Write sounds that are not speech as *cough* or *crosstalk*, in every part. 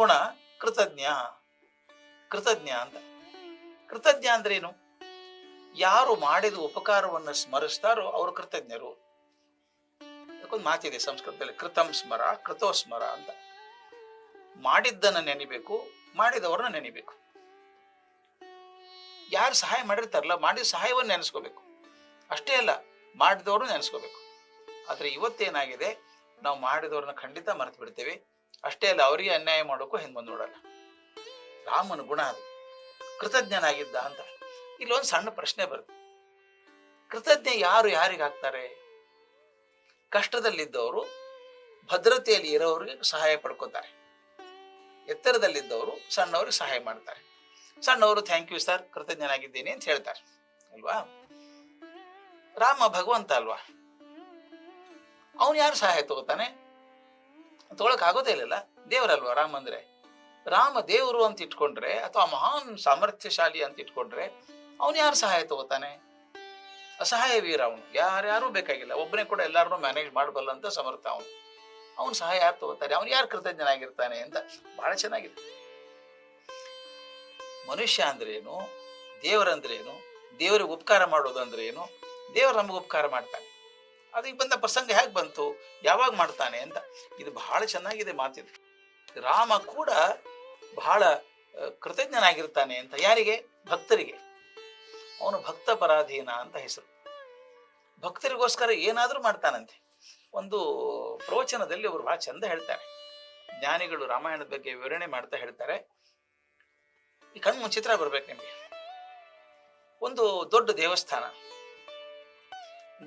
ಗುಣ ಕೃತಜ್ಞ. ಕೃತಜ್ಞ ಅಂತ. ಕೃತಜ್ಞ ಏನು ಯಾರು ಮಾಡಿದ ಉಪಕಾರವನ್ನು ಸ್ಮರಿಸ್ತಾರೋ ಅವರು ಕೃತಜ್ಞರು. ಅದಕ್ಕೊಂದು ಮಾತಿದೆ ಸಂಸ್ಕೃತದಲ್ಲಿ, ಕೃತಂ ಸ್ಮರ, ಕೃತೋ ಸ್ಮರ ಅಂತ. ಮಾಡಿದ್ದನ್ನ ನೆನಿಬೇಕು, ಮಾಡಿದವ್ರನ್ನ ನೆನಿಬೇಕು. ಯಾರು ಸಹಾಯ ಮಾಡಿರ್ತಾರಲ್ಲ, ಮಾಡಿದ ಸಹಾಯವನ್ನು ನೆನೆಸ್ಕೋಬೇಕು. ಅಷ್ಟೇ ಅಲ್ಲ, ಮಾಡಿದವ್ರನ್ನ ನೆನೆಸ್ಕೋಬೇಕು. ಆದ್ರೆ ಇವತ್ತೇನಾಗಿದೆ? ನಾವು ಮಾಡಿದವ್ರನ್ನ ಖಂಡಿತ ಮರೆತು ಬಿಡ್ತೇವೆ ಅಷ್ಟೇ ಅಲ್ಲ, ಅವರಿಗೆ ಅನ್ಯಾಯ ಮಾಡೋಕ್ಕೂ ಹೆಂಗ್ ಬಂದು ನೋಡಲ್ಲ. ರಾಮನ ಗುಣ ಅದು. ಕೃತಜ್ಞನಾಗಿದ್ದ ಅಂತ. ಇಲ್ಲೊಂದು ಸಣ್ಣ ಪ್ರಶ್ನೆ ಬರುತ್ತೆ. ಕೃತಜ್ಞ ಯಾರು ಯಾರಿಗೆ ಆಗ್ತಾರೆ? ಕಷ್ಟದಲ್ಲಿದ್ದವರು, ಭದ್ರತೆಯಲ್ಲಿ ಇರೋರಿಗೆ ಸಹಾಯ ಪಡ್ಕೋತಾರೆ. ಎತ್ತರದಲ್ಲಿದ್ದವರು ಸಣ್ಣವ್ರಿಗೆ ಸಹಾಯ ಮಾಡ್ತಾರೆ. ಸಣ್ಣವರು ಥ್ಯಾಂಕ್ ಯು ಸರ್ ಕೃತಜ್ಞನಾಗಿದ್ದೀನಿ ಅಂತ ಹೇಳ್ತಾರೆ. ಅಲ್ವಾ? ರಾಮ ಭಗವಂತ ಅಲ್ವಾ? ಅವನು ಯಾರು ಸಹಾಯ ತಗೋತಾನೆ? ತಗೊಳಕ್ ಆಗೋದೇ ಇಲ್ಲಲ್ಲ? ದೇವರಲ್ವಾ ರಾಮ ಅಂದ್ರೆ? ರಾಮ ದೇವರು ಅಂತ ಇಟ್ಕೊಂಡ್ರೆ ಅಥವಾ ಮಹಾನ್ ಸಾಮರ್ಥ್ಯಶಾಲಿ ಅಂತ ಇಟ್ಕೊಂಡ್ರೆ ಅವನು ಯಾರು ಸಹಾಯ ತಗೋತಾನೆ? ಅಸಹಾಯ ವೀರ ಅವನು. ಯಾರ್ಯಾರು ಬೇಕಾಗಿಲ್ಲ. ಒಬ್ಬನೇ ಕೂಡ ಎಲ್ಲಾರನ್ನೂ ಮ್ಯಾನೇಜ್ ಮಾಡಬಲ್ಲ ಅಂತ ಸಮರ್ಥ ಅವನು. ಅವನು ಸಹಾಯ ಯಾರು ತಗೋತಾರೆ? ಅವನು ಯಾರು ಕೃತಜ್ಞನಾಗಿರ್ತಾನೆ ಅಂತ ಬಹಳ ಚೆನ್ನಾಗಿದೆ. ಮನುಷ್ಯ ಅಂದ್ರೆ ಏನು ದೇವರಿಗೆ ಉಪಕಾರ ಮಾಡೋದು ಅಂದ್ರೆ ಏನು ದೇವರು ನಮಗೆ ಉಪಕಾರ ಮಾಡ್ತಾನೆ. ಅದಕ್ಕೆ ಬಂದ ಪ್ರಸಂಗ ಹೇಗೆ ಬಂತು? ಯಾವಾಗ ಮಾಡ್ತಾನೆ ಅಂತ. ಇದು ಬಹಳ ಚೆನ್ನಾಗಿದೆ ಮಾತಿದೆ. ರಾಮ ಕೂಡ ಬಹಳ ಕೃತಜ್ಞನಾಗಿರ್ತಾನೆ ಅಂತ. ಯಾರಿಗೆ? ಭಕ್ತರಿಗೆ. ಅವನು ಭಕ್ತ ಪರಾಧೀನ ಅಂತ ಹೆಸರು. ಭಕ್ತರಿಗೋಸ್ಕರ ಏನಾದರೂ ಮಾಡ್ತಾನಂತೆ. ಒಂದು ಪ್ರವಚನದಲ್ಲಿ ಅವರು ಬಹಳ ಚಂದ ಹೇಳ್ತಾರೆ. ಜ್ಞಾನಿಗಳು ರಾಮಾಯಣದ ಬಗ್ಗೆ ವಿವರಣೆ ಮಾಡ್ತಾ ಹೇಳ್ತಾರೆ. ಈ ಕಣ್ಣು ಚಿತ್ರ ಬರ್ಬೇಕು ನಿಮಗೆ. ಒಂದು ದೊಡ್ಡ ದೇವಸ್ಥಾನ.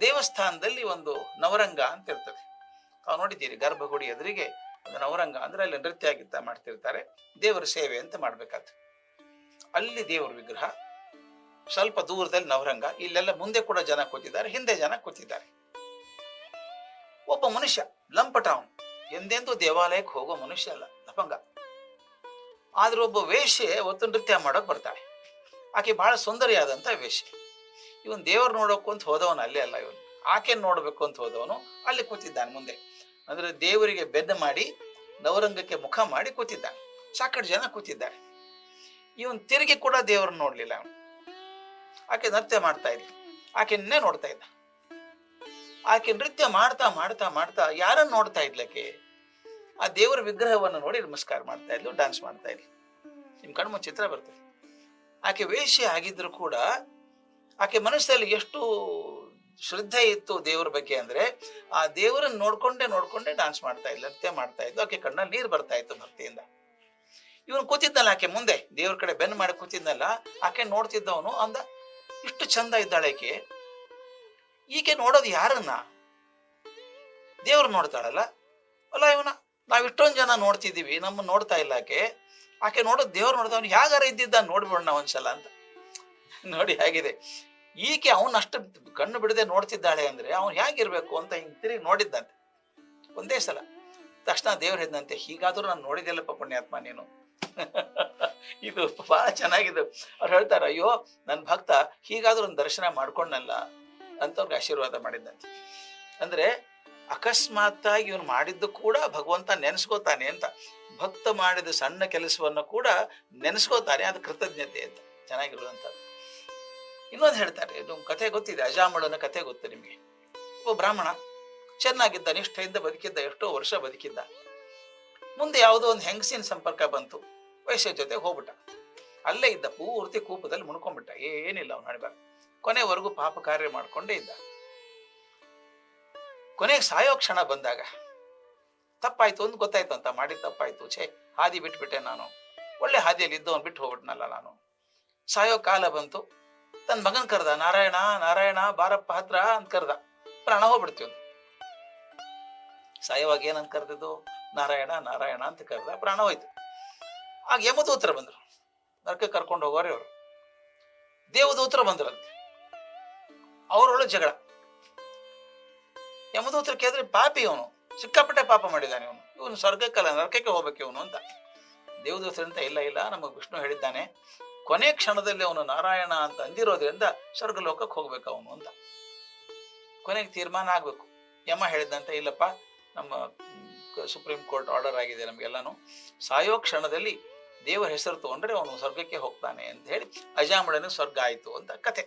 ದೇವಸ್ಥಾನದಲ್ಲಿ ಒಂದು ನವರಂಗ ಅಂತ ಇರ್ತದೆ. ತಾವು ನೋಡಿದ್ದೀರಿ, ಗರ್ಭಗುಡಿ ಎದುರಿಗೆ ಒಂದು ನವರಂಗ ಅಂದ್ರೆ ಅಲ್ಲಿ ನೃತ್ಯ ಗೀತ ಮಾಡ್ತಿರ್ತಾರೆ. ದೇವರ ಸೇವೆ ಅಂತ ಮಾಡ್ಬೇಕಾಗ್ತದೆ. ಅಲ್ಲಿ ದೇವರ ವಿಗ್ರಹ, ಸ್ವಲ್ಪ ದೂರದಲ್ಲಿ ನವರಂಗ, ಇಲ್ಲೆಲ್ಲ ಮುಂದೆ ಕೂಡ ಜನ ಕೂತಿದ್ದಾರೆ, ಹಿಂದೆ ಜನ ಕೂತಿದ್ದಾರೆ. ಒಬ್ಬ ಮನುಷ್ಯ ಲಂಪಟ ಅವನು ಎಂದೆಂದೂ ದೇವಾಲಯಕ್ಕೆ ಹೋಗೋ ಮನುಷ್ಯ ಅಲ್ಲ, ಲಪಂಗ. ಆದ್ರೆ ಒಬ್ಬ ವೇಶ್ಯೆ, ಒತ್ತು ನೃತ್ಯ ಮಾಡೋಕ್ ಬರ್ತಾಳೆ. ಆಕೆ ಬಹಳ ಸುಂದರಿಯಾದಂತ ವೇಶ್ಯೆ. ಇವನ್ ದೇವ್ರು ನೋಡೋಕು ಅಂತ ಹೋದವನು ಅಲ್ಲೇ ಅಲ್ಲ ಇವನು. ಆಕೆ ನೋಡಬೇಕು ಅಂತ ಹೋದವನು ಅಲ್ಲಿ ಕೂತಿದ್ದಾನೆ ಮುಂದೆ. ಅಂದ್ರೆ ದೇವರಿಗೆ ಬೆದ್ದ ಮಾಡಿ, ನವರಂಗಕ್ಕೆ ಮುಖ ಮಾಡಿ ಕೂತಿದ್ದಾನೆ. ಸಾಕಷ್ಟು ಜನ ಕೂತಿದ್ದಾರೆ. ಇವನ್ ತಿರುಗಿ ಕೂಡ ದೇವರನ್ನ ನೋಡ್ಲಿಲ್ಲ ಅವನು. ಆಕೆ ನೃತ್ಯ ಮಾಡ್ತಾ ಇದ್ದ ಆಕೆನ್ನೇ ನೋಡ್ತಾ ಇದ್ದ. ಆಕೆ ನೃತ್ಯ ಮಾಡ್ತಾ ಮಾಡ್ತಾ ಮಾಡ್ತಾ ಯಾರನ್ನ ನೋಡ್ತಾ ಇದ್ಲಕ್ಕೆ? ಆ ದೇವರ ವಿಗ್ರಹವನ್ನು ನೋಡಿ ನಮಸ್ಕಾರ ಮಾಡ್ತಾ ಇದ್ಲು ಡ್ಯಾನ್ಸ್ ಮಾಡ್ತಾ ಇದ್ಲು. ನಿಮ್ ಕಣ್ಮು ಚಿತ್ರ ಬರ್ತದೆ. ಆಕೆ ವೇಶ್ಯೆ ಆಗಿದ್ರು ಕೂಡ ಆಕೆ ಮನಸ್ಸಲ್ಲಿ ಎಷ್ಟು ಶ್ರದ್ಧೆ ಇತ್ತು ದೇವರ ಬಗ್ಗೆ ಅಂದ್ರೆ, ಆ ದೇವರನ್ನ ನೋಡ್ಕೊಂಡೆ ನೋಡ್ಕೊಂಡೆ ಡಾನ್ಸ್ ಮಾಡ್ತಾ ಇದ್ಲು, ನೃತ್ಯ ಮಾಡ್ತಾ ಇದ್ಲು. ಆಕೆ ಕಣ್ಣಲ್ಲಿ ನೀರು ಬರ್ತಾ ಇತ್ತು ಭಕ್ತಿಯಿಂದ. ಇವನು ಕೂತಿದ್ನಲ್ಲ ಆಕೆ ಮುಂದೆ, ದೇವ್ರ ಕಡೆ ಬೆನ್ ಮಾಡಿ ಕೂತಿದ್ನಲ್ಲ ಆಕೆ ನೋಡ್ತಿದ್ದವನು ಅಂದ, ಇಷ್ಟು ಚಂದ ಇದ್ದಾಳೆ ಆಕೆ. ಈಕೆ ನೋಡೋದು ಯಾರನ್ನ? ದೇವ್ರು ನೋಡ್ತಾಳಲ್ಲ. ಅಲ್ಲ ಇವನ, ನಾವ್ ಇಷ್ಟೊಂದ್ ಜನ ನೋಡ್ತಿದೀವಿ ನಮ್ಮ ನೋಡ್ತಾ ಇಲ್ಲ ಆಕೆ. ಆಕೆ ನೋಡೋದು ದೇವ್ರು ನೋಡ್ದವನು ಹೇಗಾರ ಇದ್ದಿದ್ದ ನೋಡ್ಬಿಡೋಣ ಒಂದ್ಸಲ ಅಂತ. ನೋಡಿ ಹೇಗಿದೆ. ಈಕೆ ಅವನಷ್ಟು ಕಣ್ಣು ಬಿಡದೆ ನೋಡ್ತಿದ್ದಾಳೆ ಅಂದ್ರೆ ಅವನ್ ಹೇಗಿರ್ಬೇಕು ಅಂತ ಹಿಂಗ್ ತಿರುಗಿ ನೋಡಿದ್ದಂತೆ. ಒಂದೇ ಸಲ. ತಕ್ಷಣ ದೇವ್ರ ಹೇಳಿದಂತೆ, ಹೀಗಾದ್ರೂ ನಾನು ನೋಡಿದೆಲ್ಲಪ್ಪ ಪುಣ್ಯಾತ್ಮ ನೀನು. *laughs* ಇದು ಬಹಳ ಚೆನ್ನಾಗಿದೆ ಅವ್ರು ಹೇಳ್ತಾರೆ, ಅಯ್ಯೋ ನನ್ನ ಭಕ್ತ ಹೀಗಾದ್ರೂ ಒಂದು ದರ್ಶನ ಮಾಡ್ಕೊಂಡಲ್ಲ ಅಂತ ಅವ್ರಿಗೆ ಆಶೀರ್ವಾದ ಮಾಡಿದ್ದಂತೆ. ಅಂದ್ರೆ ಅಕಸ್ಮಾತ್ತಾಗಿ ಇವನು ಮಾಡಿದ್ದು ಕೂಡ ಭಗವಂತ ನೆನೆಸ್ಕೋತಾನೆ ಅಂತ. ಭಕ್ತ ಮಾಡಿದ ಸಣ್ಣ ಕೆಲಸವನ್ನು ಕೂಡ ನೆನೆಸ್ಕೋತಾನೆ, ಅದು ಕೃತಜ್ಞತೆ ಅಂತ. ಚೆನ್ನಾಗಿರುವಂಥದ್ದು. ಇನ್ನೊಂದು ಹೇಳ್ತಾರೆ ಇದು ಕಥೆ ಗೊತ್ತಿದೆ, ಅಜಾಮಳನ ಕಥೆ ಗೊತ್ತು ನಿಮಗೆ. ಒಬ್ಬ ಬ್ರಾಹ್ಮಣ, ಚೆನ್ನಾಗಿದ್ದ, ನಿಷ್ಠೆಯಿಂದ ಬದುಕಿದ್ದ, ಎಷ್ಟೋ ವರ್ಷ ಬದುಕಿದ್ದ. ಮುಂದೆ ಯಾವುದೋ ಒಂದು ಹೆಂಗಸಿನ ಸಂಪರ್ಕ ಬಂತು ವಯಸ್ಸಿನ ಜೊತೆ ಹೋಗ್ಬಿಟ್ಟ. ಅಲ್ಲೇ ಇದ್ದ, ಪೂರ್ತಿ ಕೂಪದಲ್ಲಿ ಮುಣ್ಕೊಂಡ್ಬಿಟ್ಟ. ಏನಿಲ್ಲ ಅವ್ನು ಹಣಬಾರ. ಕೊನೆವರೆಗೂ ಪಾಪ ಕಾರ್ಯ ಮಾಡ್ಕೊಂಡೇ ಇದ್ದ. ಕೊನೆಗೆ ಸಾಯೋ ಕ್ಷಣ ಬಂದಾಗ, ತಪ್ಪಾಯ್ತು ಒಂದು ಗೊತ್ತಾಯ್ತು ಅಂತ ಮಾಡಿ ತಪ್ಪಾಯ್ತು, ಛೇ, ಹಾದಿ ಬಿಟ್ಬಿಟ್ಟೆ ನಾನು. ಒಳ್ಳೆ ಹಾದಿಯಲ್ಲಿ ಇದ್ದವನ್ ಬಿಟ್ಟು ಹೋಗ್ಬಿಟ್ನಲ್ಲ ನಾನು. ಸಾಯೋ ಕಾಲ ಬಂತು ತನ್ನ ಮಗನ್ ಕರ್ದ, ನಾರಾಯಣ ನಾರಾಯಣ, ಬಾರಪ್ಪ ಹತ್ರ ಅಂತ ಕರ್ದ. ಪ್ರಾಣ ಹೋಗ್ಬಿಡ್ತೀವಿ ಸಾಯುವಾಗ ಏನಂತ ಕರ್ದಿದ್ದು? ನಾರಾಯಣ ನಾರಾಯಣ ಅಂತ ಕರ್ದ ಪ್ರಾಣ ಹೋಯ್ತು. ಆಗ ಯಮದೂತರ ಬಂದ್ರು. ನರಕ ಕರ್ಕೊಂಡು ಹೋಗೋರೆ ಅವರು ದೇವದೂತರ ಬಂದ್ರಂತೆ. ಅವರೊಳಗೆ ಜಗಳ. ಯಮದೂತರ ಕೇಳಿದ್ರೆ ಪಾಪಿ ಇವನು. ಸಿಕ್ಕಾಪಟ್ಟೆ ಪಾಪ ಮಾಡಿದ್ದಾನೆ ಇವನು. ಇವನು ಸ್ವರ್ಗಕ್ಕಲ್ಲ, ನರಕಕ್ಕೆ ಹೋಗ್ಬೇಕು ಇವನು ಅಂತ. ದೇವದೂತರಂತ ಇಲ್ಲ ಇಲ್ಲ, ನಮಗೆ ವಿಷ್ಣು ಹೇಳಿದ್ದಾನೆ. ಕೊನೆ ಕ್ಷಣದಲ್ಲಿ ಅವನು ನಾರಾಯಣ ಅಂತ ಅಂದಿರೋದ್ರಿಂದ ಸ್ವರ್ಗಲೋಕಕ್ಕೆ ಹೋಗ್ಬೇಕು ಅವನು ಅಂತ. ಕೊನೆಗೆ ತೀರ್ಮಾನ ಆಗ್ಬೇಕು. ಯಮ ಹೇಳಿದಂತೆ, ಇಲ್ಲಪ್ಪ, ನಮ್ಮ ಸುಪ್ರೀಂ ಕೋರ್ಟ್ ಆರ್ಡರ್ ಆಗಿದೆ ನಮಗೆಲ್ಲಾನು. ಸಾಯೋ ಕ್ಷಣದಲ್ಲಿ ದೇವರ ಹೆಸರು ತಗೊಂಡ್ರೆ ಅವನು ಸ್ವರ್ಗಕ್ಕೆ ಹೋಗ್ತಾನೆ ಅಂತ ಹೇಳಿ ಅಜಾಮಳನ ಸ್ವರ್ಗ ಆಯಿತು ಅಂತ ಕತೆ.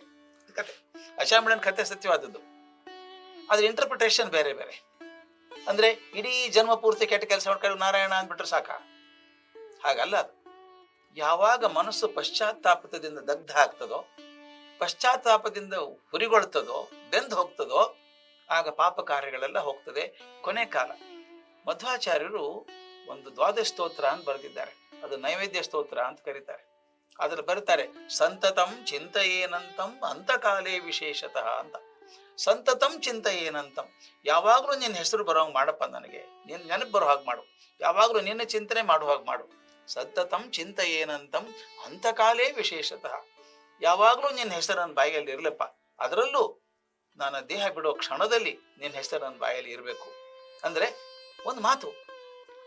ಕತೆ. ಅಜಾಮಳನ ಕತೆ ಸತ್ಯವಾದದ್ದು. ಅದ್ರ ಇಂಟರ್ಪ್ರಿಟೇಷನ್ ಬೇರೆ ಬೇರೆ. ಅಂದ್ರೆ ಇಡೀ ಜನ್ಮ ಪೂರ್ತಿ ಕೆಟ್ಟ ಕೆಲಸ ಮಾಡ್ಕೊಂಡು ನಾರಾಯಣ ಅಂದ್ಬಿಟ್ರೆ ಸಾಕ? ಹಾಗಲ್ಲ ಅದು. ಯಾವಾಗ ಮನಸ್ಸು ಪಶ್ಚಾತ್ತಾಪದಿಂದ ದಗ್ಧ ಆಗ್ತದೋ, ಪಶ್ಚಾತ್ತಾಪದಿಂದ ಹುರಿಗೊಳ್ತದೋ, ಬೆಂದು ಹೋಗ್ತದೋ, ಆಗ ಪಾಪ ಕಾರ್ಯಗಳೆಲ್ಲ ಹೋಗ್ತದೆ. ಕೊನೆ ಕಾಲ. ಮಧ್ವಾಚಾರ್ಯರು ಒಂದು ದ್ವಾದಶ ಸ್ತೋತ್ರ ಅಂತ ಬರೆದಿದ್ದಾರೆ. ಅದು ನೈವೇದ್ಯ ಸ್ತೋತ್ರ ಅಂತ ಕರೀತಾರೆ. ಅದ್ರಲ್ಲಿ ಬರೀತಾರೆ, ಸಂತತಂ ಚಿಂತೆಯೇನಂತಂ ಅಂತಕಾಲೇ ವಿಶೇಷತಃ ಅಂತ. ಸಂತತಂ ಚಿಂತೆಯೇನಂತಂ, ಯಾವಾಗಲೂ ನಿನ್ನ ಹೆಸರು ಬರೋಂಗ್ ಮಾಡಪ್ಪ ನನಗೆ. ನಿನ್ನ ನೆನಪು ಬರೋ ಹಾಗೆ ಮಾಡು. ಯಾವಾಗಲೂ ನಿನ್ನ ಚಿಂತನೆ ಮಾಡೋ ಹಾಗೆ ಮಾಡು. ಸತತಂ ಚಿಂತೆಯೇನಂತಂ ಅಂತಕಾಲೇ ವಿಶೇಷತಃ. ಯಾವಾಗಲೂ ನಿನ್ನ ಹೆಸರು ಬಾಯಲ್ಲಿ ಇರ್ಲಪ್ಪ. ಅದರಲ್ಲೂ ನನ್ನ ದೇಹ ಬಿಡೋ ಕ್ಷಣದಲ್ಲಿ ನಿನ್ನ ಹೆಸರು ಬಾಯಲ್ಲಿ ಇರಬೇಕು. ಅಂದ್ರೆ ಒಂದು ಮಾತು,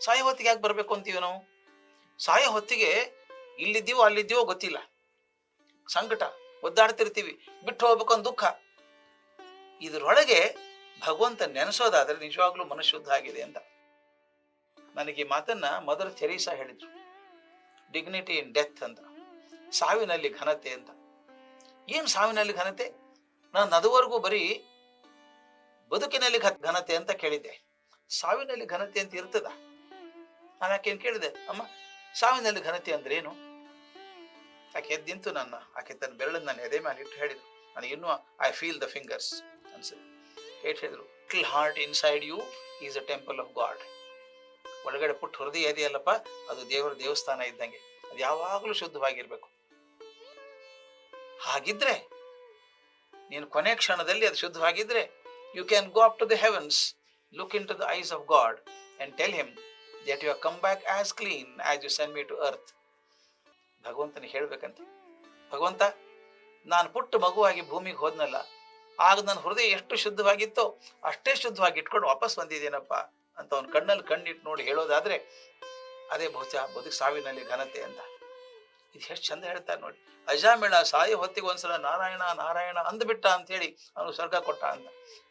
ಸಾಯೋ ಹೊತ್ತಿಗೆ ಯಾಕೆ ಬರಬೇಕು ಅಂತೀವಿ ನಾವು? ಸಾಯೋ ಹೊತ್ತಿಗೆ ಇಲ್ಲಿದ್ದೀವೋ ಅಲ್ಲಿದ್ದೀವೋ ಗೊತ್ತಿಲ್ಲ. ಸಂಕಟ, ಒದ್ದಾಡ್ತಿರ್ತೀವಿ, ಬಿಟ್ಟು ಹೋಗ್ಬೇಕು ಅಂತ ದುಃಖ. ಇದರೊಳಗೆ ಭಗವಂತ ನೆನೆಸೋದಾದ್ರೆ ನಿಜವಾಗ್ಲೂ ಮನಃಶುದ್ಧ ಆಗಿದೆ ಅಂತ. ನನಗೆ ಈ ಮಾತನ್ನ ಮದರ್ ಥೆರೀಸಾ ಹೇಳಿದ್ರು. ಡಿಗ್ನಿಟಿ ಇನ್ ಡೆತ್ ಅಂತ ಸಾವಿನಲ್ಲಿ ಘನತೆ ಅಂತ. ಏನು ಸಾವಿನಲ್ಲಿ ಘನತೆ? ನಾನು ಅದುವರೆಗೂ ಬರೀ ಬದುಕಿನಲ್ಲಿ ಘನತೆ ಅಂತ ಕೇಳಿದ್ದೆ. ಸಾವಿನಲ್ಲಿ ಘನತೆ ಅಂತ ಇರ್ತದ? ನಾನು ಆಕೆನ್ ಕೇಳಿದೆ? ಅಮ್ಮ, ಸಾವಿನಲ್ಲಿ ಘನತೆ ಅಂದ್ರೆ ಏನು? ಆಕೆ ಎದ್ದಿಂತು ನನ್ನ, ಆಕೆ ತನ್ನ ಬೆರಳನ್ನು ನನ್ನ ಎದೆ ಮೇಲೆ ಇಟ್ಟು ಹೇಳಿದ್ರು. ನನಗೆ ಇನ್ನೂ ಐ ಫೀಲ್ ದ ಫಿಂಗರ್ಸ್ ಅನ್ಸುತ್ತೆ. ಹೇಳಿದ್ರು? Little heart inside you is a temple of god ಒಳಗಡೆ ಪುಟ್ಟ ಹೃದಯ ಇದೆಯಲ್ಲಪ್ಪ, ಅದು ದೇವರ ದೇವಸ್ಥಾನ ಇದ್ದಂಗೆ. ಅದು ಯಾವಾಗಲೂ ಶುದ್ಧವಾಗಿರ್ಬೇಕು. ಹಾಗಿದ್ರೆ, ನೀನು ಕೊನೆ ಕ್ಷಣದಲ್ಲಿ ಅದು ಶುದ್ಧವಾಗಿದ್ರೆ you can go up to the heavens look in to the eyes of god and tell him that you come back as clean as you send me to earth ಭಗವಂತನಿಗೆ ಹೇಳ್ಬೇಕಂತ. ಭಗವಂತ, ನಾನು ಪುಟ್ಟ ಮಗುವಾಗಿ ಭೂಮಿಗೆ ಹೋದ್ನಲ್ಲ, ಆಗ ನನ್ನ ಹೃದಯ ಎಷ್ಟು ಶುದ್ಧವಾಗಿತ್ತೋ, ಅಷ್ಟೇ ಶುದ್ಧವಾಗಿ ಇಟ್ಕೊಂಡು ವಾಪಸ್ ಬಂದಿದ್ದೇನಪ್ಪ. ಅಂತ ಅವನ ಕಣ್ಣಲ್ಲಿ ಕಣ್ಣಿಟ್ಟು ನೋಡಿ ಹೇಳೋದಾದ್ರೆ, ಅದೇ ಬಹುಶಃ ಬದುಕು ಸಾವಿನಲ್ಲಿ ಘನತೆ ಅಂತ. ಇದು ಎಷ್ಟು ಚಂದ ಹೇಳ್ತಾರೆ ನೋಡಿ. ಅಜಾಮಿಳ ಸಾಯಿ ಹೊತ್ತಿಗೆ ಒಂದ್ಸಲ ನಾರಾಯಣ ನಾರಾಯಣ ಅಂದ್ಬಿಟ್ಟ ಅಂತ ಹೇಳಿ ಅವನು ಸ್ವರ್ಗ ಕೊಟ್ಟ ಅಂತ.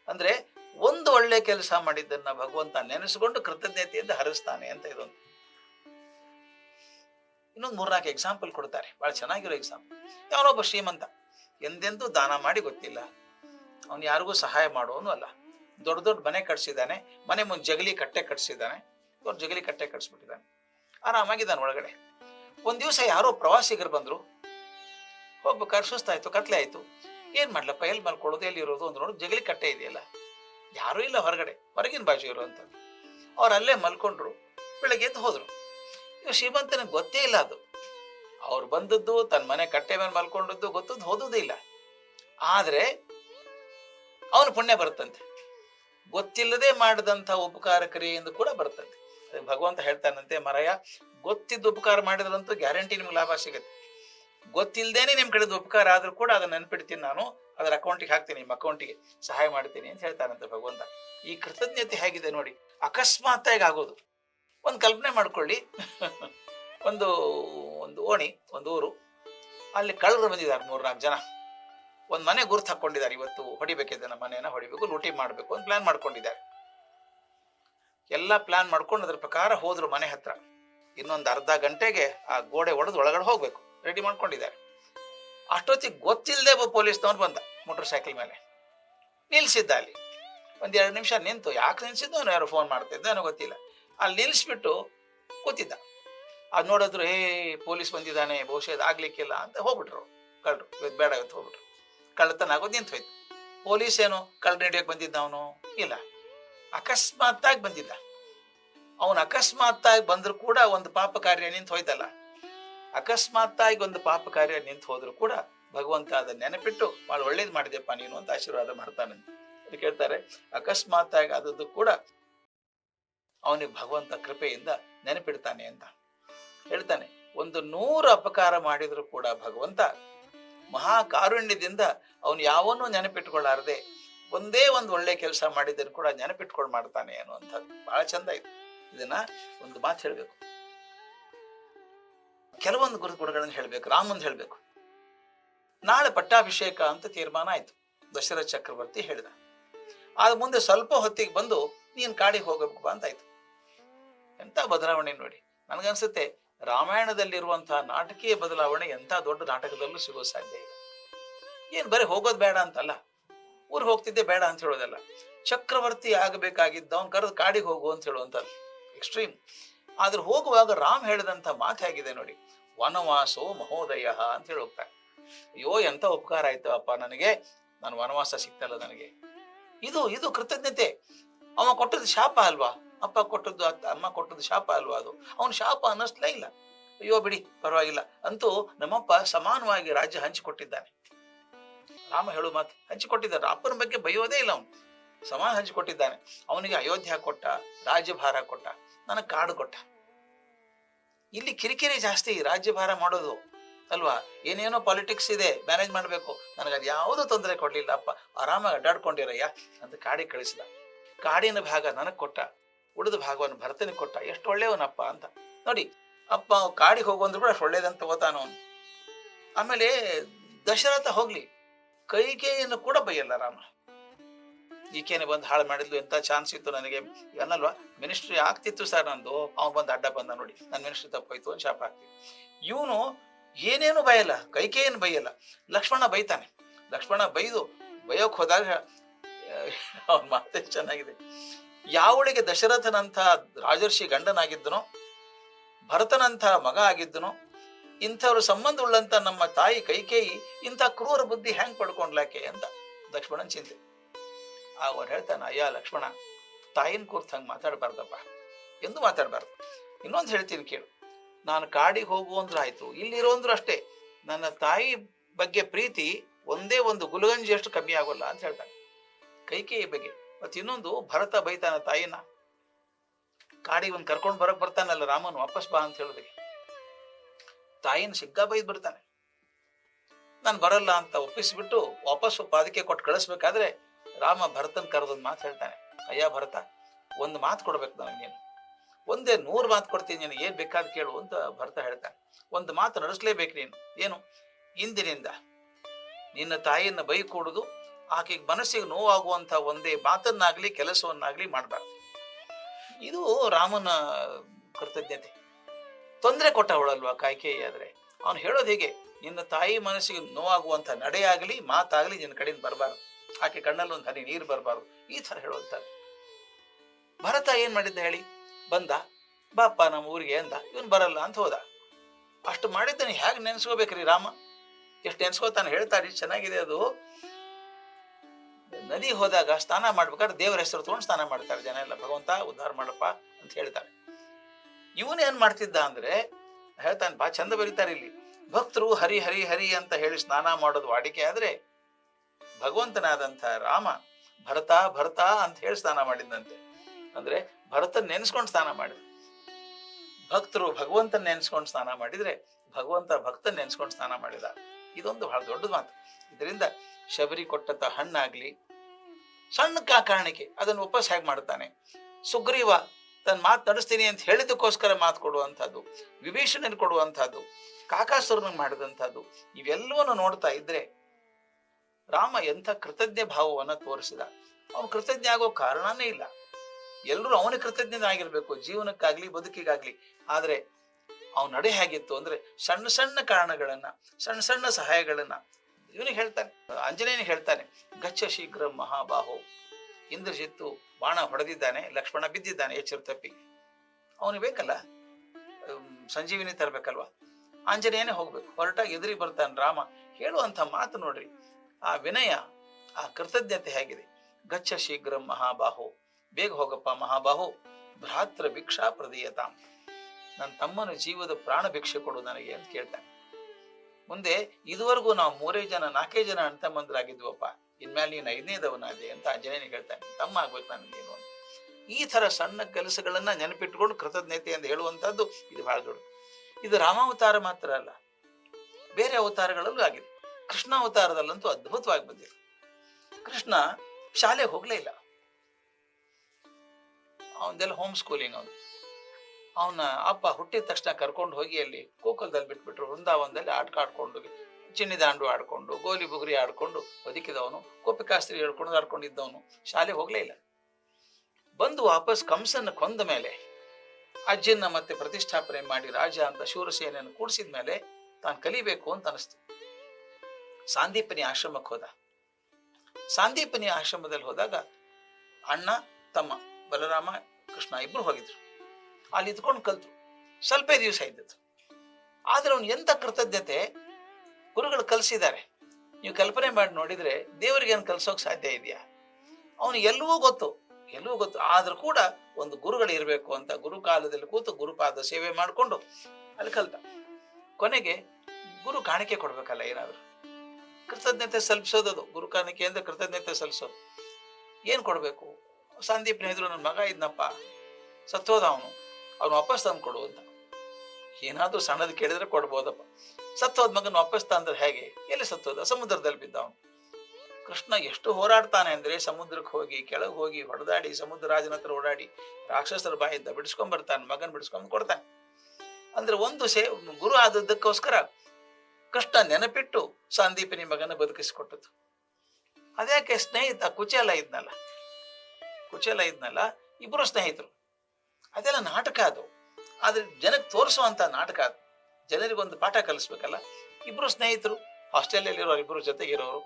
ಅಂದ್ರೆ ಒಂದು ಒಳ್ಳೆ ಕೆಲಸ ಮಾಡಿದ್ದನ್ನ ಭಗವಂತ ನೆನೆಸ್ಕೊಂಡು ಕೃತಜ್ಞತೆಯಿಂದ ಹರಿಸ್ತಾನೆ ಅಂತ ಇದೊಂದು. ಇನ್ನೊಂದು ಮೂರ್ನಾಲ್ಕು ಎಕ್ಸಾಂಪಲ್ ಕೊಡ್ತಾರೆ. ಬಹಳ ಚೆನ್ನಾಗಿರೋ ಎಕ್ಸಾಂಪಲ್ ಯಾವನೊಬ್ಬ ಶ್ರೀಮಂತ. ಎಂದೆಂದೂ ದಾನ ಮಾಡಿ ಗೊತ್ತಿಲ್ಲ. ಅವನು ಯಾರಿಗೂ ಸಹಾಯ ಮಾಡೋನು ಅಲ್ಲ. ದೊಡ್ಡ ದೊಡ್ಡ ಮನೆ ಕಟ್ಸಿದ್ದಾನೆ, ಮನೆ ಮುಂದೆ ಜಗಲಿ ಕಟ್ಟೆ ಕಟ್ಸಿದ್ದಾನೆ ದೊಡ್ಡ ಜಗಲಿ ಕಟ್ಟೆ ಕಟ್ಸ್ಬಿಟ್ಟಿದ್ದಾನೆ. ಆರಾಮಾಗಿದ್ದಾನೆ ಒಳಗಡೆ. ಒಂದ್ ದಿವಸ ಯಾರೋ ಪ್ರವಾಸಿಗರು ಬಂದ್ರು. ಹೋಗ್ಬೇಕಾದ್ರೆ ಸುಸ್ತಾಯ್ತು ಕತ್ಲೆ ಆಯ್ತು. ಏನ್ ಮಾಡ್ಲಪ್ಪ ಎಲ್ಲಿ ಮಲ್ಕೊಳ್ಳೋದು ಎಲ್ಲಿ ಇರೋದು ಅಂತ ನೋಡಿ, ಜಗಲಿ ಕಟ್ಟೆ ಇದೆಯಲ್ಲ. ಯಾರೂ ಇಲ್ಲ ಹೊರಗಡೆ, ಹೊರಗಿನ ಬಾಜು ಇರುವಂತ ಅವ್ರು ಅಲ್ಲೇ ಮಲ್ಕೊಂಡ್ರು, ಬೆಳಗ್ಗೆ ಎದ್ದು ಹೋದ್ರು. ಇವ್ ಶ್ರೀಮಂತನಿಗೆ ಗೊತ್ತೇ ಇಲ್ಲ ಅದು. ಅವ್ರು ಬಂದದ್ದು ತನ್ನ ಮನೆ ಕಟ್ಟೆ ಮೇಲೆ ಮಲ್ಕೊಂಡದ್ದು, ಗೊತ್ತದ್ದು ಇಲ್ಲ. ಆದ್ರೆ ಅವನು ಪುಣ್ಯ ಬರುತ್ತಂತೆ. ಗೊತ್ತಿಲ್ಲದೆ ಮಾಡಿದಂತಹ ಉಪಕಾರ ಎಂದು ಕೂಡ ಬರ್ತದೆ. ಭಗವಂತ ಹೇಳ್ತಾನಂತೆ, ಮರಯ, ಗೊತ್ತಿದ್ದ ಉಪಕಾರ ಮಾಡಿದ್ರಂತೂ ಗ್ಯಾರಂಟಿ ನಿಮ್ಗೆ ಲಾಭ ಸಿಗುತ್ತೆ. ಗೊತ್ತಿಲ್ಲದೇನೆ ನಿಮ್ ಕಡೆದು ಉಪಕಾರ ಆದ್ರೂ ಕೂಡ ಅದನ್ನ ನೆನ್ಪಿಡ್ತೀನಿ ನಾನು, ಅದರ ಅಕೌಂಟಿಗೆ ಹಾಕ್ತೀನಿ, ನಿಮ್ಮ ಅಕೌಂಟಿಗೆ ಸಹಾಯ ಮಾಡ್ತೀನಿ ಅಂತ ಹೇಳ್ತಾನಂತೆ ಭಗವಂತ. ಈ ಕೃತಜ್ಞತೆ ಹೇಗಿದೆ ನೋಡಿ ಅಕಸ್ಮಾತ್ ಆಗೋದು. ಒಂದು ಕಲ್ಪನೆ ಮಾಡ್ಕೊಳ್ಳಿ. *laughs* ಒಂದು ಒಂದು ಓಣಿ, ಒಂದು ಊರು, ಅಲ್ಲಿ ಕಳ್ಳರು ಬಂದಿದ್ದಾರೆ ಮೂರ್ನಾಲ್ಕು ಜನ. ಒಂದು ಮನೆ ಗುರ್ತು ಹಾಕೊಂಡಿದ್ದಾರೆ ಇವತ್ತು. ಹೊಡಿಬೇಕಿದೆ ನಮ್ಮ ಮನೆಯನ್ನ, ಹೊಡಿಬೇಕು, ಲೂಟಿ ಮಾಡಬೇಕು ಅಂತ ಪ್ಲಾನ್ ಮಾಡ್ಕೊಂಡಿದ್ದಾರೆ. ಎಲ್ಲ ಪ್ಲಾನ್ ಮಾಡ್ಕೊಂಡು ಅದ್ರ ಪ್ರಕಾರ ಹೋದ್ರು ಮನೆ ಹತ್ರ. ಇನ್ನೊಂದು ಅರ್ಧ ಗಂಟೆಗೆ ಆ ಗೋಡೆ ಒಡೆದು ಒಳಗಡೆ ಹೋಗ್ಬೇಕು. ರೆಡಿ ಮಾಡ್ಕೊಂಡಿದ್ದಾರೆ. ಅಷ್ಟೊತ್ತಿಗೆ ಗೊತ್ತಿಲ್ಲದೆ ಒಬ್ಬ ಪೊಲೀಸ್ನವ್ರು ಬಂದ ಮೋಟರ್ ಸೈಕಲ್ ಮೇಲೆ. ನಿಲ್ಸಿದ್ದ ಅಲ್ಲಿ. ಒಂದ್ ಎರಡು ನಿಮಿಷ ನಿಂತು, ಯಾಕೆ ನಿಲ್ಸಿದ್ದು ಅವನು ಯಾರು ಫೋನ್ ಮಾಡ್ತಿದ್ದ ನನಗೆ ಗೊತ್ತಿಲ್ಲ. ಅಲ್ಲಿ ನಿಲ್ಸ್ಬಿಟ್ಟು ಕೂತಿದ್ದ. ಅದ್ ನೋಡಿದ್ರು, ಏ, ಪೊಲೀಸ್ ಬಂದಿದ್ದಾನೆ, ಬಹುಶಃ ಆಗ್ಲಿಕ್ಕಿಲ್ಲ ಅಂತ ಹೋಗ್ಬಿಟ್ರು. ಕಳ್ರು ಇವತ್ತು ಬೇಡ, ಇವತ್ತು ಹೋಗ್ಬಿಟ್ರು. ಕಳ್ಳತನ ಆಗೋದು ನಿಂತು ಹೋಯ್ತು ಪೊಲೀಸ್ ಏನು ಕಳ್ಳನ ಹಿಡಿಯೋಕೆ ಬಂದಿದ್ದ ಅವನು? ಇಲ್ಲ. ಅಕಸ್ಮಾತ್ತಾಗಿ ಬಂದಿದ್ದ. ಅವನು ಅಕಸ್ಮಾತ್ತಾಗಿ ಬಂದ್ರು ಕೂಡ ಒಂದು ಪಾಪ ಕಾರ್ಯ ನಿಂತು ಹೋಯ್ತಲ್ಲ ಅಕಸ್ಮಾತ್ತಾಗಿ ಒಂದು ಪಾಪ ಕಾರ್ಯ ನಿಂತು ಹೋದ್ರು ಕೂಡ ಭಗವಂತ ಅದನ್ನ ನೆನಪಿಟ್ಟು ಭಾಳ ಒಳ್ಳೇದು ಮಾಡಿದೆಪ್ಪ ನೀನು ಅಂತ ಆಶೀರ್ವಾದ ಮಾಡ್ತಾನೆ ಅದಕ್ಕೆ ಹೇಳ್ತಾರೆ ಅಕಸ್ಮಾತ್ತಾಗಿ ಆದದ್ದು ಕೂಡ ಅವನಿಗೆ ಭಗವಂತ ಕೃಪೆಯಿಂದ ನೆನಪಿಡ್ತಾನೆ ಅಂತ ಹೇಳ್ತಾನೆ. ಒಂದು ನೂರು ಅಪಕಾರ ಮಾಡಿದ್ರು ಕೂಡ ಭಗವಂತ ಮಹಾ ಕಾರುಣ್ಯದಿಂದ ಅವನು ಯಾವನ್ನೂ ನೆನಪಿಟ್ಕೊಳ್ಳಾರದೆ ಒಂದೇ ಒಂದು ಒಳ್ಳೆ ಕೆಲಸ ಮಾಡಿದ್ದನ್ನು ಕೂಡ ನೆನಪಿಟ್ಕೊಂಡು ಮಾಡ್ತಾನೆ ಅನ್ನುವಂಥದ್ದು. ಬಹಳ ಚಂದ ಇದೆ ಇದನ್ನ ಒಂದು ಮಾತು ಹೇಳ್ಬೇಕು. ಕೆಲವೊಂದು ಗುರು ಹೇಳಬೇಕು ಹೇಳ್ಬೇಕು ಹೇಳಬೇಕು. ನಾಳೆ ಪಟ್ಟಾಭಿಷೇಕ ಅಂತ ತೀರ್ಮಾನ ಆಯ್ತು. ದಶರಥ ಚಕ್ರವರ್ತಿ ಹೇಳಿದ. ಆದ ಮುಂದೆ ಸ್ವಲ್ಪ ಹೊತ್ತಿಗೆ ಬಂದು ನೀನ್ ಕಾಡಿಗೆ ಹೋಗಬೇಕು ಅಂತ ಅಂತಾಯ್ತು ಎಂತ ಬದಲಾವಣೆ ನೋಡಿ. ನನಗನ್ಸುತ್ತೆ ರಾಮಾಯಣದಲ್ಲಿರುವಂತಹ ನಾಟಕೀಯ ಬದಲಾವಣೆ ಎಂಥ ದೊಡ್ಡ ನಾಟಕದಲ್ಲೂ ಸಿಗೋ ಸಾಧ್ಯ ಇಲ್ಲ. ಏನ್ ಬರೀ ಹೋಗೋದು ಬೇಡ ಅಂತಲ್ಲ. ಊರ್ ಹೋಗ್ತಿದ್ದೆ ಬೇಡ ಅಂತ ಹೇಳೋದಲ್ಲ. ಚಕ್ರವರ್ತಿ ಆಗಬೇಕಾಗಿದ್ದ ಅವ್ನ್ ಕರೆದು ಕಾಡಿಗೆ ಹೋಗು ಅಂತ ಹೇಳುವಂಥದ್ದು ಎಕ್ಸ್ಟ್ರೀಮ್ ಆದ್ರೆ ಹೋಗುವಾಗ ರಾಮ್ ಹೇಳಿದಂತ ಮಾತು ಹೇಗಿದೆ ನೋಡಿ. ವನವಾಸೋ ಮಹೋದಯ ಅಂತ ಹೇಳಿ ಹೋಗ್ತಾರೆ. ಅಯ್ಯೋ ಎಂತ ಉಪಕಾರ ಆಯ್ತು ಅಪ್ಪ ನನಗೆ. ನಾನು ವನವಾಸ ಸಿಗ್ತಲ್ಲ ನನಗೆ. ಇದು ಇದು ಕೃತಜ್ಞತೆ. ಅವ ಕೊಟ್ಟದ್ದು ಶಾಪ ಅಲ್ವಾ? ಅಪ್ಪ ಕೊಟ್ಟದ್ದು ಅತ್ತ, ಅಮ್ಮ ಕೊಟ್ಟದ್ದು ಶಾಪ ಅಲ್ವಾ ಅದು? ಅವನು ಶಾಪ ಅನ್ನಿಸ್ಲೇ ಇಲ್ಲ. ಅಯ್ಯೋ ಬಿಡಿ, ಪರವಾಗಿಲ್ಲ ಅಂತೂ ನಮ್ಮಪ್ಪ ಸಮಾನವಾಗಿ ರಾಜ್ಯ ಹಂಚಿಕೊಟ್ಟಿದ್ದಾನೆ. ರಾಮ ಹೇಳು ಮಾತು, ಹಂಚಿಕೊಟ್ಟಿದ್ದಾನೆ. ಅಪ್ಪನ ಬಗ್ಗೆ ಬಯ್ಯೋದೇ ಇಲ್ಲ ಅವನು. ಸಮಾನ ಹಂಚಿಕೊಟ್ಟಿದ್ದಾನೆ. ಅವನಿಗೆ ಅಯೋಧ್ಯ ಕೊಟ್ಟ, ರಾಜ್ಯಭಾರ ಕೊಟ್ಟ, ನನಗೆ ಕಾಡು ಕೊಟ್ಟ. ಇಲ್ಲಿ ಕಿರಿಕಿರಿ ಜಾಸ್ತಿ ರಾಜ್ಯಭಾರ ಮಾಡೋದು, ಅಲ್ವಾ? ಏನೇನೋ ಪಾಲಿಟಿಕ್ಸ್ ಇದೆ ಮ್ಯಾನೇಜ್ ಮಾಡಬೇಕು. ನನಗೆ ಅದು ಯಾವುದೂ ತೊಂದರೆ ಕೊಡಲಿಲ್ಲ, ಅಪ್ಪ. ಆರಾಮಾಗಿ ಅಡ್ಡಾಡ್ಕೊಂಡಿರಯ್ಯ ಅಂತ ಕಾಡಿಗೆ ಕಳಿಸಿದ. ಕಾಡಿನ ಭಾಗ ನನಗೆ ಕೊಟ್ಟ. ಉಳಿದ ಭಾಗವನ್ನು ಭರತನಿಗೆ ಕೊಟ್ಟ. ಎಷ್ಟು ಒಳ್ಳೆಯವನಪ್ಪ ಅಂತ. ನೋಡಿ, ಅಪ್ಪ ಕಾಡಿಗೆ ಹೋಗುವಂದ್ರು ಕೂಡ ಅಷ್ಟು ಒಳ್ಳೇದಂತ ಓತಾನ ಆಮೇಲೆ ದಶರಥ ಹೋಗ್ಲಿ. ಕೈಕೇಯನ್ನು ಕೂಡ ಬೈಯಲ್ಲ ರಾಮ. ಈಕೆನೆ ಬಂದು ಹಾಳು ಮಾಡಿದ್ಲು, ಎಂತ ಚಾನ್ಸ್ ಇತ್ತು ನನಗೆ? ಅನ್ನಲ್ವಾ ಮಿನಿಸ್ಟ್ರಿ ಆಗ್ತಿತ್ತು ಸರ್ ನಂದು. ಅವನು ಬಂದು ಅಡ್ಡ ಬಂದ ನೋಡಿ. ನನ್ನ ಮಿನಿಸ್ಟ್ರಿ ತಪ್ಪೋಯ್ತು ಅಂತ ಶಾಪ ಆಗ್ತಿತ್ತು ಇವನು ಏನೇನು ಬೈಯಲ್ಲ ಕೈಕೇಯನ್ನು ಬೈಯಲ್ಲ. ಲಕ್ಷ್ಮಣ ಬೈತಾನೆ. ಲಕ್ಷ್ಮಣ ಬೈದು ಬಯೋಕ್ ಹೋದಾಗ ಅವನ ಮಾತೇ ಚೆನ್ನಾಗಿದೆ. ಯಾವಳಿಗೆ ದಶರಥನಂಥ ರಾಜರ್ಷಿ ಗಂಡನಾಗಿದ್ದನೋ ಭರತನಂತಹ ಮಗ ಆಗಿದ್ದನೋ, ಇಂಥವ್ರ ಸಂಬಂಧ ಉಳ್ಳಂತ ನಮ್ಮ ತಾಯಿ ಕೈಕೇಯಿ ಇಂಥ ಕ್ರೂರ ಬುದ್ಧಿ ಹ್ಯಾಂಗ್ ಪಡ್ಕೊಂಡ್ಲಾಕೆ ಅಂತ ಲಕ್ಷ್ಮಣನ್ ಚಿಂತೆ. ಅವ್ರು ಹೇಳ್ತಾನೆ, ಅಯ್ಯ ಲಕ್ಷ್ಮಣ, ತಾಯಿನ ಕೂರ್ತ್ ಹಂಗೆ ಮಾತಾಡಬಾರ್ದಪ್ಪ. ಎಂದು ಮಾತಾಡಬಾರ್ದು. ಇನ್ನೊಂದು ಹೇಳ್ತೀನಿ ಕೇಳು. ನಾನು ಕಾಡಿಗೆ ಹೋಗು ಅಂದ್ರೆ ಆಯ್ತು ಇಲ್ಲಿರೋ ಅಂದ್ರು ಅಷ್ಟೇ. ನನ್ನ ತಾಯಿ ಬಗ್ಗೆ ಪ್ರೀತಿ ಒಂದೇ ಒಂದು ಗುಲಗಂಜಿ ಅಷ್ಟು ಕಮ್ಮಿ ಆಗೋಲ್ಲ ಅಂತ ಹೇಳ್ತಾನೆ. ಕೈಕೇಯಿ ಬಗ್ಗೆ ಮತ್ತೆ ಇನ್ನೊಂದು ಭರತ ಬೈತಾನ ತಾಯಿನ. ಕಾಡಿಗೆ ಒಂದು ಕರ್ಕೊಂಡು ಬರಕ್ ಬರ್ತಾನಲ್ಲ ರಾಮನ್, ವಾಪಸ್ ಬಾ ಅಂತ ಹೇಳಿದ್ರಿ ತಾಯಿನ ಸಿಗ್ಗಾ ಬೈದ್ ಬಿಡ್ತಾನೆ. ನಾನು ಬರಲ್ಲ ಅಂತ ಒಪ್ಪಿಸ್ಬಿಟ್ಟು ವಾಪಸ್ ಪಾದಕ್ಕೆ ಕೊಟ್ಟು ಕಳಿಸ್ಬೇಕಾದ್ರೆ ರಾಮ ಭರತನ್ ಕರೆದೊಂದು ಮಾತು ಹೇಳ್ತಾನೆ. ಅಯ್ಯ ಭರತ, ಒಂದು ಮಾತು ಕೊಡ್ಬೇಕು ನನಗೆ ನೀನು ಒಂದೇ ನೂರು ಮಾತು ಕೊಡ್ತೀನಿ ನೀನು ಏನ್ ಬೇಕಾದ ಕೇಳು ಅಂತ ಭರತ ಹೇಳ್ತಾನೆ. ಒಂದು ಮಾತು ನಡೆಸ್ಲೇಬೇಕು ನೀನು, ಏನು? ಇಂದಿನಿಂದ ನಿನ್ನ ತಾಯಿಯನ್ನ ಬೈ ಕೂಡುದು ಆಕೆಗೆ ಮನಸ್ಸಿಗೆ ನೋವಾಗುವಂತ ಒಂದೇ ಮಾತನ್ನಾಗ್ಲಿ, ಕೆಲಸವನ್ನಾಗ್ಲಿ ಮಾಡಬಾರ್ದು. ಇದು ರಾಮನ ಕೃತಜ್ಞತೆ ತೊಂದರೆ ಕೊಟ್ಟವಳಲ್ವಾ ಕಾಯ್ಕೇಯಿ ಆದ್ರೆ? ಅವನು ಹೇಳೋದು ಹೇಗೆ? ನಿನ್ನ ತಾಯಿ ಮನಸ್ಸಿಗೆ ನೋವಾಗುವಂತ ನಡೆಯಾಗ್ಲಿ, ಮಾತಾಗ್ಲಿ ನಿನ್ನ ಕಡೆಯಿಂದ ಬರಬಾರ್ದು. ಆಕೆ ಕಣ್ಣಲ್ಲಿ ಒಂದು ಹನಿ ನೀರು ಬರಬಾರ್ದು. ಈ ತರ ಹೇಳುವಂತಾರೆ ಭರತ ಏನ್ ಮಾಡಿದ್ದ ಹೇಳಿ? ಬಂದ. ಬಾಪ್ಪ ನಮ್ಮ ಊರಿಗೆ ಅಂದ. ಇವನು ಬರಲ್ಲ ಅಂತ ಹೋದ. ಅಷ್ಟು ಮಾಡಿದ್ದಾನೆ ಹೇಗೆ ನೆನೆಸ್ಕೋಬೇಕ್ರಿ ರಾಮ? ಎಷ್ಟು ನೆನೆಸ್ಕೋತಾನೆ ಹೇಳ್ತಾರೆ ಚೆನ್ನಾಗಿದೆ ಅದು. ನದಿ ಹೋದಾಗ ಸ್ನಾನ ಮಾಡ್ಬೇಕಾದ್ರೆ ದೇವರ ಹೆಸರು ತಗೊಂಡು ಸ್ನಾನ ಮಾಡ್ತಾರೆ ಜನ ಎಲ್ಲ. ಭಗವಂತ ಉದ್ಧಾರ ಮಾಡಪ್ಪ ಅಂತ ಹೇಳ್ತಾರೆ. ಇವನು ಏನ್ ಮಾಡ್ತಿದ್ದ ಅಂದ್ರೆ ಹೇಳ್ತಾನೆ, ಬಾ ಚಂದ ಬರೀತಾರೆ ಇಲ್ಲಿ. ಭಕ್ತರು ಹರಿ ಹರಿ ಹರಿ ಅಂತ ಹೇಳಿ ಸ್ನಾನ ಮಾಡೋದು ವಾಡಿಕೆ ಆದ್ರೆ ಭಗವಂತನಾದಂತ ರಾಮ ಭರತ ಭರತ ಅಂತ ಹೇಳಿ ಸ್ನಾನ ಮಾಡಿದಂತೆ ಅಂದ್ರೆ ಭರತ ನೆನೆಸ್ಕೊಂಡು ಸ್ನಾನ ಮಾಡಿದ ಭಕ್ತರು ಭಗವಂತ ನೆನೆಸ್ಕೊಂಡು ಸ್ನಾನ ಮಾಡಿದ್ರೆ ಭಗವಂತ ಭಕ್ತ ನೆನೆಸ್ಕೊಂಡು ಸ್ನಾನ ಮಾಡಿದ. ಇದೊಂದು ಬಹಳ ದೊಡ್ಡ ಮಾತು. ಇದರಿಂದ ಶಬರಿ ಕೊಟ್ಟಂತ ಹಣ್ಣಾಗ್ಲಿ, ಸಣ್ಣ ಕಾರಣಕ್ಕೆ ಅದನ್ನು ವಾಪಸ್ ಹೇಗೆ ಮಾಡ್ತಾನೆ ಸುಗ್ರೀವ ತನ್ನ ಮಾತು ನಡೆಸ್ತೀನಿ ಅಂತ ಹೇಳಿದಕ್ಕೋಸ್ಕರ ಮಾತು ಕೊಡುವಂಥದ್ದು, ವಿಭೀಷಣನ್ ಕೊಡುವಂಥದ್ದು ಕಾಕಾಸುರನ ಮಾಡಿದಂಥದ್ದು, ಇವೆಲ್ಲವನ್ನು ನೋಡ್ತಾ ಇದ್ರೆ ರಾಮ ಎಂಥ ಕೃತಜ್ಞ ಭಾವವನ್ನ ತೋರಿಸಿದ. ಅವನು ಕೃತಜ್ಞ ಆಗೋ ಕಾರಣನೇ ಇಲ್ಲ. ಎಲ್ಲರೂ ಅವನ ಕೃತಜ್ಞನಾಗಿರ್ಬೇಕು, ಜೀವನಕ್ಕಾಗ್ಲಿ, ಬದುಕಿಗಾಗ್ಲಿ. ಆದ್ರೆ ಅವನ ನಡೆ ಹೇಗಿತ್ತು ಅಂದ್ರೆ ಸಣ್ಣ ಸಣ್ಣ ಕಾರಣಗಳನ್ನ, ಸಣ್ಣ ಸಣ್ಣ ಸಹಾಯಗಳನ್ನ ಇವನಿಗೆ ಹೇಳ್ತಾನೆ, ಆಂಜನೇಯನಿಗೆ ಹೇಳ್ತಾನೆ, ಗಚ್ಚ ಶೀಘ್ರ ಮಹಾಬಾಹೋ. ಇಂದ್ರಜಿತ್ತು ಬಾಣ ಹೊಡೆದಿದ್ದಾನೆ, ಲಕ್ಷ್ಮಣ ಬಿದ್ದಿದ್ದಾನೆ, ಎಚ್ಚರ ತಪ್ಪಿ. ಅವನಿಗೆ ಬೇಕಲ್ಲ? ಸಂಜೀವಿನಿ ತರಬೇಕಲ್ವಾ? ಆಂಜನೇಯನೇ ಹೋಗ್ಬೇಕು. ಹೊರಟಾಗಿ ಎದುರಿ ಬರ್ತಾನೆ ರಾಮ. ಹೇಳುವಂತ ಮಾತು ನೋಡ್ರಿ. ಆ ವಿನಯ, ಆ ಕೃತಜ್ಞತೆ ಹೇಗಿದೆ. ಗಚ್ಚ ಶೀಘ್ರ ಮಹಾಬಾಹು. ಬೇಗ ಹೋಗಪ್ಪ ಮಹಾಬಾಹು. ಭ್ರಾತೃ ಭಿಕ್ಷಾ ಪ್ರದೀಯತಾಂ. ನನ್ನ ತಮ್ಮನ ಜೀವದ ಪ್ರಾಣ ಭಿಕ್ಷೆ ಕೊಡು ನನಗೆ ಅಂತ ಕೇಳ್ತಾನೆ. ಮುಂದೆ ಇದುವರೆಗೂ ನಾವು ಮೂರೇ ಜನ, ನಾಲ್ಕೇ ಜನ ಅಣ್ಣ ತಮ್ಮಂದ್ರಾಗಿದ್ವಪ್ಪ ಇನ್ಮೇಲೆ ನೀನು ಐದನೇದವನಾದೆ ಅಂತ ಆಂಜನೇಯನ ಹೇಳ್ತಾನೆ. ತಮ್ಮ ಆಗ್ಬೇಕು ನನಗೇನು ಈ ತರ ಸಣ್ಣ ಕೆಲಸಗಳನ್ನ ನೆನಪಿಟ್ಕೊಂಡು ಕೃತಜ್ಞತೆ ಅಂತ ಹೇಳುವಂತದ್ದು ಇದು ಬಹಳ ದೊಡ್ಡ ಇದು ರಾಮಾವತಾರ ಮಾತ್ರ ಅಲ್ಲ, ಬೇರೆ ಅವತಾರಗಳಲ್ಲೂ ಆಗಿದೆ. ಕೃಷ್ಣ ಅವತಾರದಲ್ಲಂತೂ ಅದ್ಭುತವಾಗಿ ಬಂದಿದೆ. ಕೃಷ್ಣ ಶಾಲೆ ಹೋಗ್ಲೇ ಇಲ್ಲ. ಅವನದೆಲ್ಲ ಹೋಮ್ ಸ್ಕೂಲಿಂಗ್ ಅವನು. ಅವನ ಅಪ್ಪ ಹುಟ್ಟಿದ ತಕ್ಷಣ ಕರ್ಕೊಂಡು ಹೋಗಿ ಅಲ್ಲಿ ಗೋಕುಲದಲ್ಲಿ ಬಿಟ್ಬಿಟ್ರು. ವೃಂದಾವನದಲ್ಲಿ ಆಟ ಆಡ್ಕೊಂಡು, ಚಿನ್ನಿ ದಾಂಡು ಆಡ್ಕೊಂಡು, ಗೋಲಿ ಬುಗುರಿ ಆಡ್ಕೊಂಡು ಬದುಕಿದವನು, ಗೋಪಿಕಾಸ್ತ್ರಿ ಹೇಳ್ಕೊಂಡು ಆಡ್ಕೊಂಡಿದ್ದವನು. ಶಾಲೆ ಹೋಗ್ಲೇ ಇಲ್ಲ. ಬಂದು ವಾಪಸ್ ಕಂಸನ ಕೊಂದ ಮೇಲೆ ಅಜ್ಜನ್ನ ಮತ್ತೆ ಪ್ರತಿಷ್ಠಾಪನೆ ಮಾಡಿ ರಾಜ ಅಂತ ಶೂರಸೇನೆಯನ್ನು ಕೂಡಿಸಿದ ಮೇಲೆ ತಾನು ಕಲಿಬೇಕು ಅಂತ ಅನಿಸ್ತು. ಸಾಂದೀಪನಿ ಆಶ್ರಮಕ್ಕೆ ಹೋದ. ಸಾಂದೀಪನಿ ಆಶ್ರಮದಲ್ಲಿ ಹೋದಾಗ ಅಣ್ಣ, ತಮ್ಮ, ಬಲರಾಮ, ಕೃಷ್ಣ ಇಬ್ರು ಹೋಗಿದ್ರು. ಅಲ್ಲಿ ಇದ್ಕೊಂಡು ಕಲ್ತು ಸ್ವಲ್ಪ ದಿವಸ ಇದ್ದದ್ದು. ಆದ್ರೆ ಅವನು ಎಂತ ಕೃತಜ್ಞತೆ ಗುರುಗಳು ಕಲಿಸಿದ್ದಾರೆ. ನೀವು ಕಲ್ಪನೆ ಮಾಡಿ ನೋಡಿದ್ರೆ ದೇವರಿಗೆ ಏನು ಕಲ್ಸೋಕ್ ಸಾಧ್ಯ ಇದೆಯಾ? ಅವನು ಎಲ್ಲವೂ ಗೊತ್ತು. ಎಲ್ಲವೂ ಗೊತ್ತು. ಆದ್ರೂ ಕೂಡ ಒಂದು ಗುರುಗಳು ಇರಬೇಕು ಅಂತ ಗುರುಕಾಲದಲ್ಲಿ ಕೂತು ಗುರುಪಾದ ಸೇವೆ ಮಾಡಿಕೊಂಡು ಅಲ್ಲಿ ಕಲ್ತ. ಕೊನೆಗೆ ಗುರು ಕಾಣಿಕೆ ಕೊಡ್ಬೇಕಲ್ಲ ಏನಾದ್ರು? ಕೃತಜ್ಞತೆ ಸಲ್ಲಿಸೋದದು ಗುರು ಕಾಣಿಕೆ ಅಂದ್ರೆ ಕೃತಜ್ಞತೆ ಸಲ್ಲಿಸೋದು. ಏನ್ ಕೊಡ್ಬೇಕು? ಸಂದೀಪ್ ಎದುರು ನನ್ನ ಮಗ ಇದ್ನಪ್ಪ. ಸತ್ತೋದ ಅವನು. ಅವ್ನು ವಾಪಸ್ ತಂದು ಕೊಡು ಅಂತ. ಏನಾದ್ರೂ ಸಣ್ಣದು ಕೇಳಿದ್ರೆ ಕೊಡ್ಬೋದಪ್ಪ. ಸತ್ತೋದ್ ಮಗನ ವಾಪಸ್ ತಂದ್ರೆ ಹೇಗೆ? ಎಲ್ಲಿ ಸತ್ತೋದ? ಸಮುದ್ರದಲ್ಲಿ ಬಿದ್ದ ಅವನು. ಕೃಷ್ಣ ಎಷ್ಟು ಹೋರಾಡ್ತಾನೆ ಅಂದ್ರೆ ಸಮುದ್ರಕ್ಕೆ ಹೋಗಿ, ಕೆಳಗೆ ಹೋಗಿ, ಹೊಡೆದಾಡಿ, ಸಮುದ್ರ ರಾಜನ ಹತ್ರ ಓಡಾಡಿ, ರಾಕ್ಷಸರ ಬಾಯಿಂದ ಬಿಡಿಸ್ಕೊಂಡ್ ಬರ್ತಾನೆ ಮಗನ್ ಬಿಡಿಸ್ಕೊಂಡ್ ಕೊಡ್ತಾನೆ. ಅಂದ್ರೆ ಒಂದು ಸೇ, ಗುರು ಆದದ್ದಕ್ಕೋಸ್ಕರ ಕೃಷ್ಣ ನೆನಪಿಟ್ಟು ಸಂದೀಪಿನಿ ಮಗನ ಬದುಕಿಸಿಕೊಟ್ಟದ್ದು. ಅದ್ಯಾಕೆ ಸ್ನೇಹಿತ ಕುಚೇಲ ಇದ್ನಲ್ಲ? ಕುಚೇಲ ಇದ್ನಲ್ಲ? ಇಬ್ರು ಸ್ನೇಹಿತರು. ಅದೆಲ್ಲ ನಾಟಕ ಅದು. ಆದ್ರೆ ಜನಕ್ಕೆ ತೋರಿಸುವಂತ ನಾಟಕ ಅದು. ಜನರಿಗೊಂದು ಪಾಠ ಕಲಿಸ್ಬೇಕಲ್ಲ? ಇಬ್ರು ಸ್ನೇಹಿತರು ಹಾಸ್ಟೆಲಲ್ಲಿ ಇರೋರು ಇಬ್ರು ಜೊತೆಗಿರೋರು,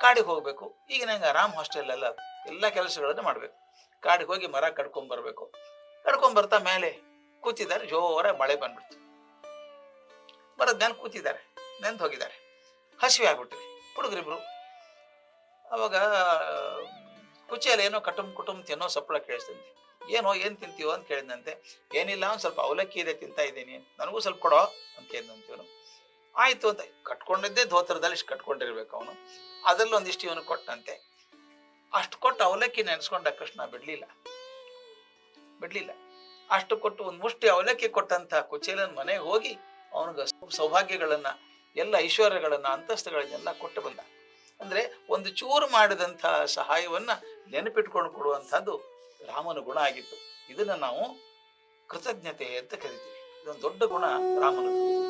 ಕಾಡಿಗೆ ಹೋಗ್ಬೇಕು. ಈಗ ನಂಗೆ ಆರಾಮ್ ಹಾಸ್ಟೆಲ್ ಎಲ್ಲ ಎಲ್ಲ ಕೆಲಸಗಳನ್ನು ಮಾಡ್ಬೇಕು. ಕಾಡಿಗೆ ಹೋಗಿ ಮರ ಕಡ್ಕೊಂಡ್ ಬರ್ಬೇಕು ಕಡ್ಕೊಂಡ್ ಬರ್ತಾ ಮೇಲೆ ಕೂತಿದ್ದಾರೆ. ಜೋರ ಮಳೆ ಬಂದ್ಬಿಡ್ತು. ಬರೋದ್ ಮೇಲೆ ಕೂತಿದ್ದಾರೆ. ನೆಂದು ಹೋಗಿದ್ದಾರೆ. ಹಸಿವೆ ಆಗ್ಬಿಟ್ರಿ ಹುಡುಗರಿಬ್ರು ಅವಾಗ ಕುಚಿಯಲ್ಲಿ ಏನೋ ಕಟುಮ್ ಕುಟುಂಬ ತಿನ್ನೋ ಸಪ್ಪಳ ಕೇಳಿಸ್ತಂತೆ ಏನೋ ಏನ್ ತಿಂತೀವೋ ಅಂತ ಕೇಳಿದಂತೆ ಏನಿಲ್ಲ, ಒಂದ್ ಸ್ವಲ್ಪ ಅವಲಕ್ಕಿ ಇದೆ ತಿಂತಾ ಇದ್ದೀನಿ. ನನಗೂ ಸ್ವಲ್ಪ ಕೊಡೋ ಅಂತ ಕೇಳಿದಂತೆ ಇವನು ಆಯ್ತು ಅಂತ ಕಟ್ಕೊಂಡಿದ್ದೇ, ಧೋತ್ರದಲ್ಲಿ ಇಷ್ಟು ಕಟ್ಕೊಂಡಿರ್ಬೇಕು ಅವನು. ಅದ್ರಲ್ಲಿ ಒಂದಿಷ್ಟು ಇವನು ಕೊಟ್ಟಂತೆ ಅಷ್ಟು ಕೊಟ್ಟು ಅವಲಕ್ಕಿ ನೆನೆಸ್ಕೊಂಡ ಕೃಷ್ಣ ಬಿಡ್ಲಿಲ್ಲ. ಬಿಡ್ಲಿಲ್ಲ. ಅಷ್ಟು ಕೊಟ್ಟು ಒಂದು ಮುಷ್ಟಿ ಅವಲಕ್ಕಿ ಕೊಟ್ಟಂತ ಕುಚೇಲನ್ ಮನೆಗೆ ಹೋಗಿ ಅವನಿಗೆ ಸೌಭಾಗ್ಯಗಳನ್ನ, ಎಲ್ಲ ಐಶ್ವರ್ಯಗಳನ್ನ, ಅಂತಸ್ತುಗಳನ್ನೆಲ್ಲ ಕೊಟ್ಟು ಬಂದ. ಅಂದ್ರೆ ಒಂದು ಚೂರು ಮಾಡಿದಂತ ಸಹಾಯವನ್ನ ನೆನಪಿಟ್ಕೊಂಡು ಕೊಡುವಂತಹದ್ದು ರಾಮನ ಗುಣ ಆಗಿತ್ತು. ಇದನ್ನ ನಾವು ಕೃತಜ್ಞತೆ ಅಂತ ಕರಿತೀವಿ. ಇದೊಂದು ದೊಡ್ಡ ಗುಣ ರಾಮನದು